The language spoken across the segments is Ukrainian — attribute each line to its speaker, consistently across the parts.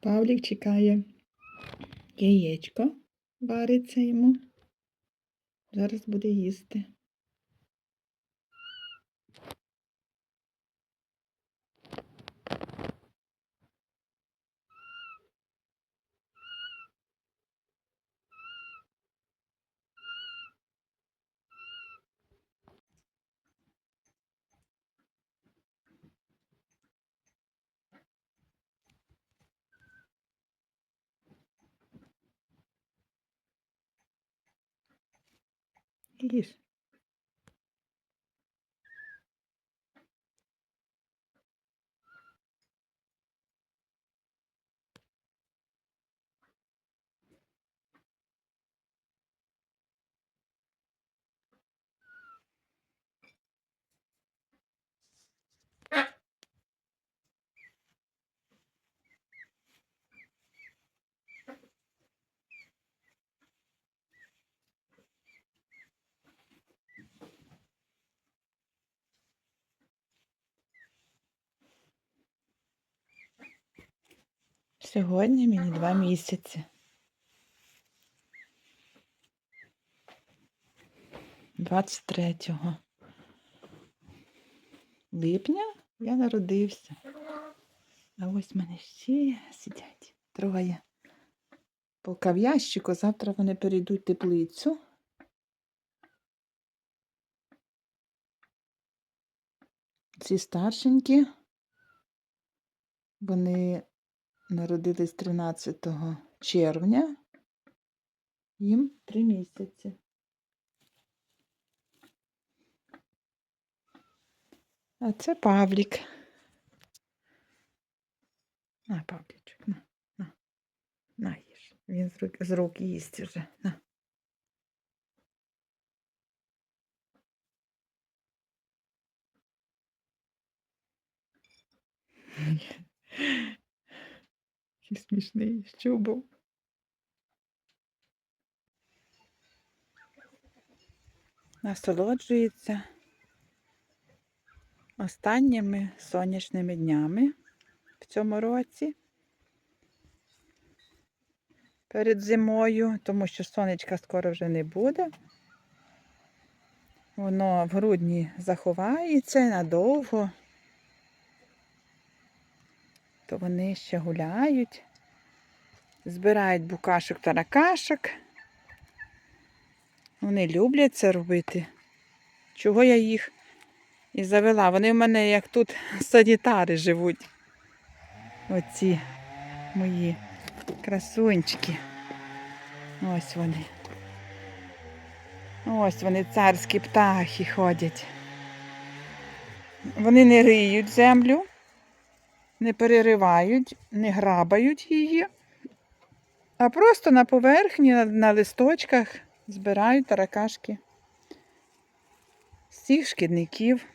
Speaker 1: Павлік чекає яєчко, вариться йому. Зараз буде їсти. Їж. Сьогодні мені два місяці. 23 липня я народився. А ось мене ще сидять троє. Поки в ящику, завтра вони перейдуть теплицю. Ці старшенькі. Вони народились 13 червня. Їм три місяці. А це Павлік. На, Павлічок, на, на, на їж. Він з рук, з рук їсть вже. На. Який смішний, що був. Насолоджується останніми сонячними днями в цьому році. Перед зимою, тому що сонечка скоро вже не буде. Воно в грудні заховається надовго, то вони ще гуляють, збирають букашок та ракашок. Вони люблять це робити. Чого я їх і завела? Вони в мене як тут санітари живуть. Оці мої красунчики. Ось вони. Ось вони, царські птахи ходять. Вони не риють землю, не переривають, не грабають її, а просто на поверхні, на, листочках збирають таракашки. З цих шкідників.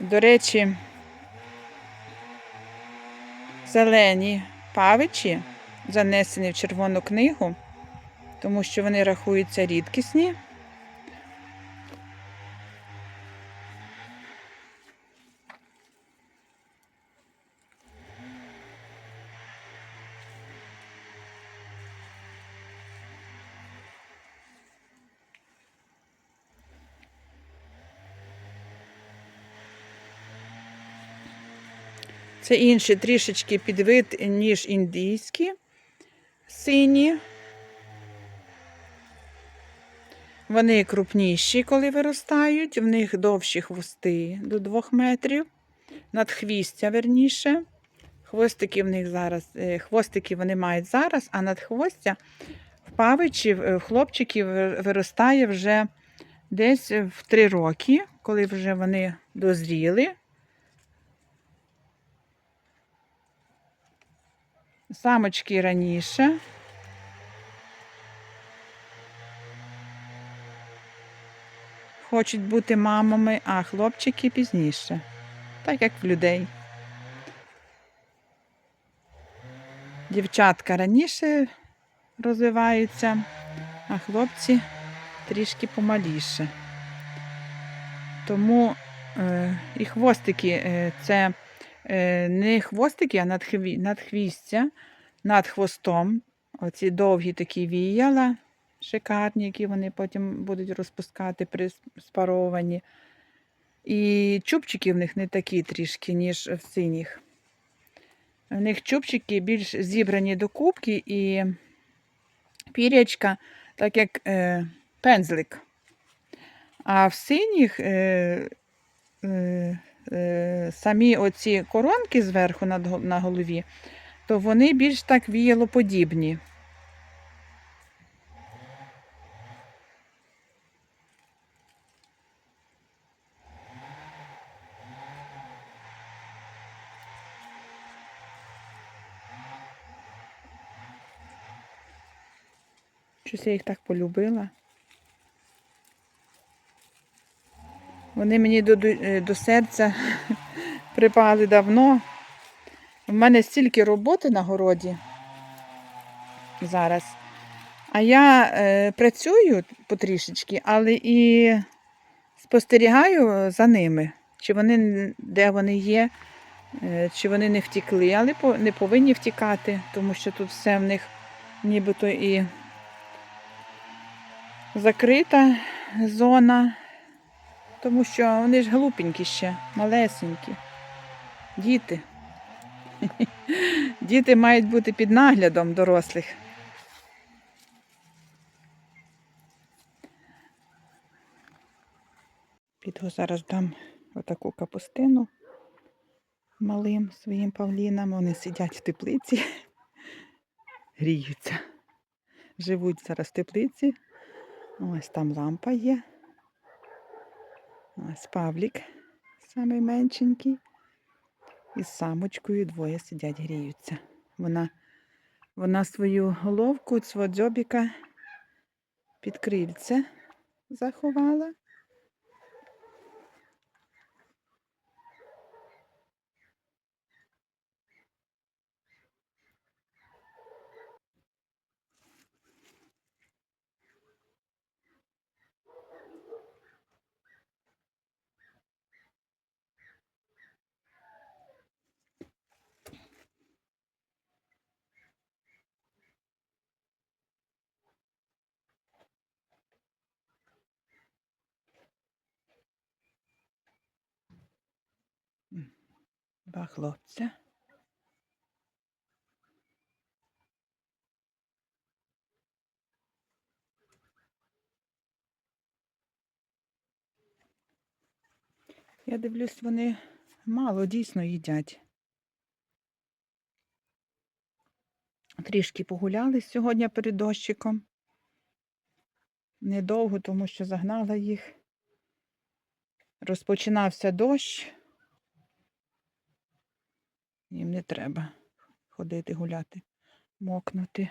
Speaker 1: До речі, зелені павичі занесені в Червону книгу, тому що вони рахуються рідкісні. Це інший трішечки підвид, ніж індійські сині. Вони крупніші, коли виростають, в них довші хвости до 2 метрів, надхвістя верніше. Хвостики в них зараз, е, хвостики вони мають зараз, а надхвостя в павичів, в хлопчиків виростає вже десь в 3 роки, коли вже вони дозріли. Самочки раніше. Хочуть бути мамами, а хлопчики пізніше. Так як в людей. Дівчатка раніше розвиваються, а хлопці трішки помаліше. Тому е, і хвостики е, це е, не хвостики, а надхві, надхвістя над хвостом. Оці довгі такі віяла, шикарні, які вони потім будуть розпускати при спарованні. І чубчики в них не такі трішки, ніж в синіх. В них чубчики більш зібрані до кубки і пірячка, так як е, пензлик. А в синіх е, е, е, самі оці коронки зверху над, на голові, то вони більш так віялоподібні. Щось я їх так полюбила. Вони мені до, е, до серця припали давно. У мене стільки роботи на городі зараз. А я е, працюю потрішечки, але і спостерігаю за ними. Чи вони, де вони є, е, чи вони не втікли, але не повинні втікати, тому що тут все в них нібито і закрита зона, тому що вони ж глупенькі ще, малесенькі. Діти. Діти мають бути під наглядом дорослих. Піду зараз дам отаку капустину малим своїм павлінам. Вони сидять в теплиці, гріються. Живуть зараз в теплиці. Ось там лампа є. Ось Павлік, самий меншенький. І з самочкою двоє сидять, гріються. Вона, вона свою головку, свого дзьобіка під крильце заховала. Два хлопця. Я дивлюсь, вони мало дійсно їдять. Трішки погуляли сьогодні перед дощиком. Недовго, тому що загнала їх. Розпочинався дощ. Їм не треба ходити гуляти, мокнути.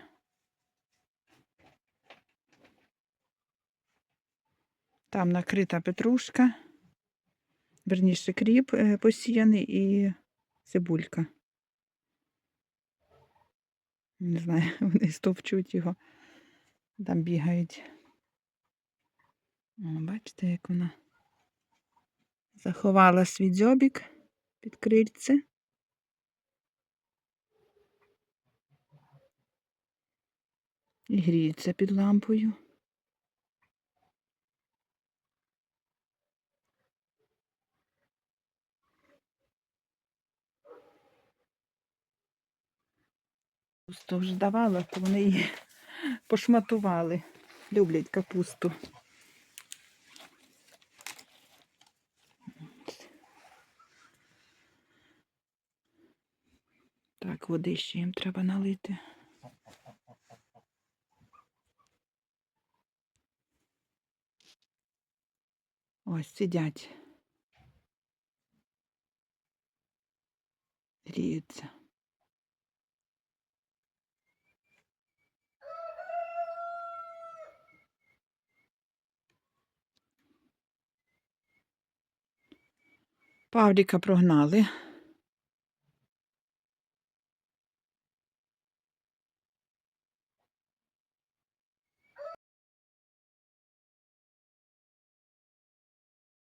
Speaker 1: Там накрита петрушка, верніше кріп е, посіяний і цибулька. Не знаю, вони стовчуть його, там бігають. О, бачите, як вона заховала свій дзьобік під крильце. І гріється під лампою. Капусту вже давала, то вони її пошматували. Люблять капусту. Так, води ще їм треба налити. Ось сидять. Гріються. Павліка прогнали.